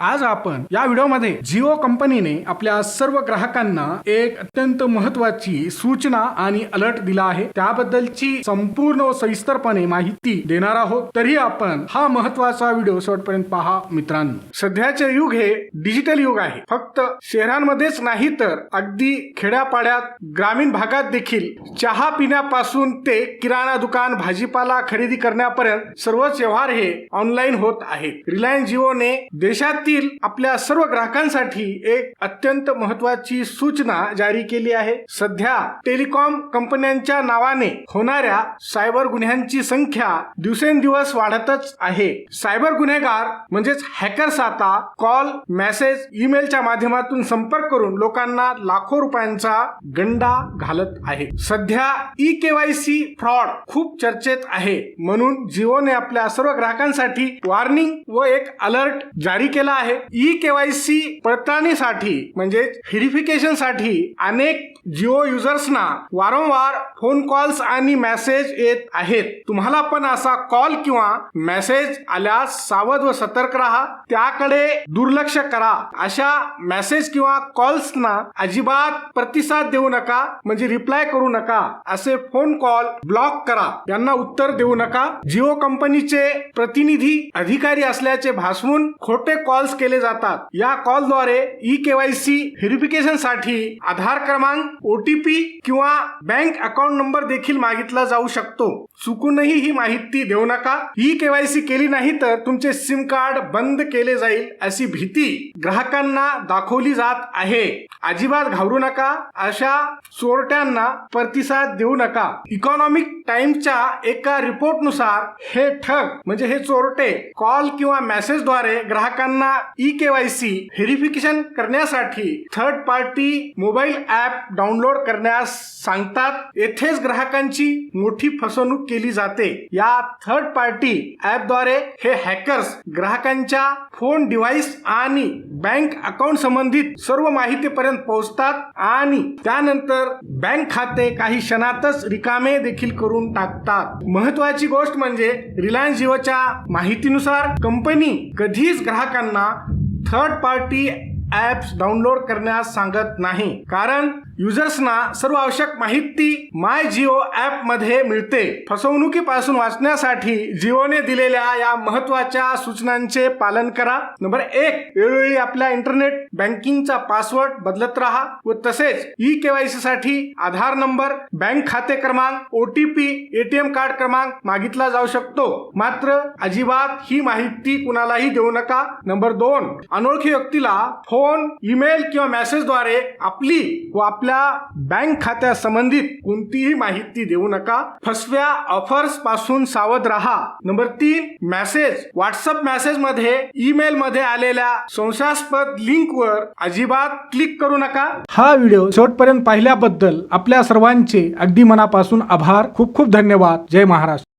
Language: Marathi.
आज आपण या व्हिडिओमध्ये जिओ कंपनीने आपल्या सर्व ग्राहकांना एक अत्यंत महत्वाची सूचना आणि अलर्ट दिला आहे. त्याबद्दलची संपूर्ण सविस्तरपणे माहिती देणार आहोत. तरी आपण हा महत्त्वाचा व्हिडिओ शेवटपर्यंत पहा मित्रांनो. सध्याचे युग हे डिजिटल युग आहे. फक्त शहरांमध्येच नाही तर अगदी खेड्यापाड्यात ग्रामीण भागात देखील चहा पिण्यापासून ते किराणा दुकान भाजीपाला खरेदी करण्यापर्यंत सर्वच व्यवहार हे ऑनलाईन होत आहेत. रिलायन्स जिओने देशात देशातील आपल्या सर्व ग्राहकांसाठी एक अत्यंत महत्वाची सूचना जारी केली आहे. सध्या टेलिकॉम कंपन्यांच्या नावाने होणाऱ्या सायबर गुन्ह्यांची संख्या दिवसेंदिवस वाढतच आहे. सायबर गुन्हेगार म्हणजेच हॅकर्स आता कॉल मेसेज ईमेलच्या माध्यमातून संपर्क करून लोकांना लाखो रुपयांचा गंडा घालत आहे. सध्या ई केवायसी फ्रॉड खूप चर्चेत आहे. म्हणून जिओने आपल्या सर्व ग्राहकांसाठी वॉर्निंग व एक अलर्ट जारी केला आहे. ई केवायसी पडताळणीसाठी म्हणजे व्हेरिफिकेशनसाठी अनेक जिओ युजर्सना वारंवार फोन कॉल्स आणि मेसेज येत आहेत. तुम्हाला पण असा कॉल किंवा मेसेज आल्यास सावध व सतर्क राहा. त्याकडे दुर्लक्ष करा. अशा मेसेज किंवा कॉल्सना अजिबात प्रतिसाद देऊ नका म्हणजे रिप्लाय करू नका. असे फोन कॉल ब्लॉक करा. यांना उत्तर देऊ नका. जिओ कंपनीचे प्रतिनिधी अधिकारी असल्याचे भासवून खोटे कॉल कॉल्स केले जातात. या कॉलद्वारे ई केवायसी व्हेरिफिकेशनसाठी आधार क्रमांक ओटीपी किंवा बँक अकाउंट नंबर देखील मागितला जाऊ शकतो. चुकूनही ही माहिती देऊ नका. ई केवायसी केली नाही तर तुमचे सिम कार्ड बंद केले जाईल अशी भीती ग्राहकांना दाखवली जात आहे. अजिबात घाबरू नका. अशा चोरट्यांना प्रतिसाद देऊ नका. इकॉनॉमिक टाइम्सच्या एका रिपोर्टनुसार हे ठग म्हणजे हे चोरटे कॉल किंवा मेसेजद्वारे ग्राहकांना ई केवायसी व्हेरिफिकेशन करण्यासाठी third party mobile app download करण्यास सांगतात. येथेच ग्राहकांची मोठी फसवणूक केली जाते. या थर्ड पार्टी ऍपद्वारे हे हॅकर्स ग्राहकांच्या फोन डिव्हाइस आणि बँक अकाउंट संबंधित सर्व माहितीपर्यंत पोहोचतात आणि त्यानंतर बँक खाते काही क्षणातच रिकामे देखील करून टाकतात. महत्वाची गोष्ट म्हणजे रिलायन्स जिओच्या माहितीनुसार कंपनी कधीच ग्राहकांना थर्ड पार्टी ऍप्स डाउनलोड करण्यास सांगत नाही. कारण युजर्सना सर्व आवश्यक माहिती माय जिओ ऍपमध्ये मिळते. फसवणुकीपासून वाचण्यासाठी जिओने दिलेल्या या महत्त्वाच्या सूचनांचे पालन करा. नंबर एक वेळोवेळी आपल्या इंटरनेट बँकिंगचा पासवर्ड बदलत राहा व तसेच ई केवायसी साठी आधार नंबर बँक खाते क्रमांक ओटीपी एटीएम कार्ड क्रमांक मागितला जाऊ शकतो. मात्र अजिबात ही माहिती कुणालाही देऊ नका. नंबर दोन अनोळखी व्यक्तीला फोन ईमेल किंवा मेसेजद्वारे आपली व आपल्या बँक खात्या संबंधित कोणतीही माहिती देऊ नका. फसव्या ऑफर्सपासून सावध राहा. नंबर तीन मेसेज व्हॉट्सअप मेसेजमध्ये ईमेल मध्ये आलेल्या संशयास्पद लिंक वर अजिबात क्लिक करू नका. हा व्हिडिओ शेवटपर्यंत पाहिल्याबद्दल आपल्या सर्वांचे अगदी मनापासून आभार. खूप खूप धन्यवाद. जय महाराष्ट्र.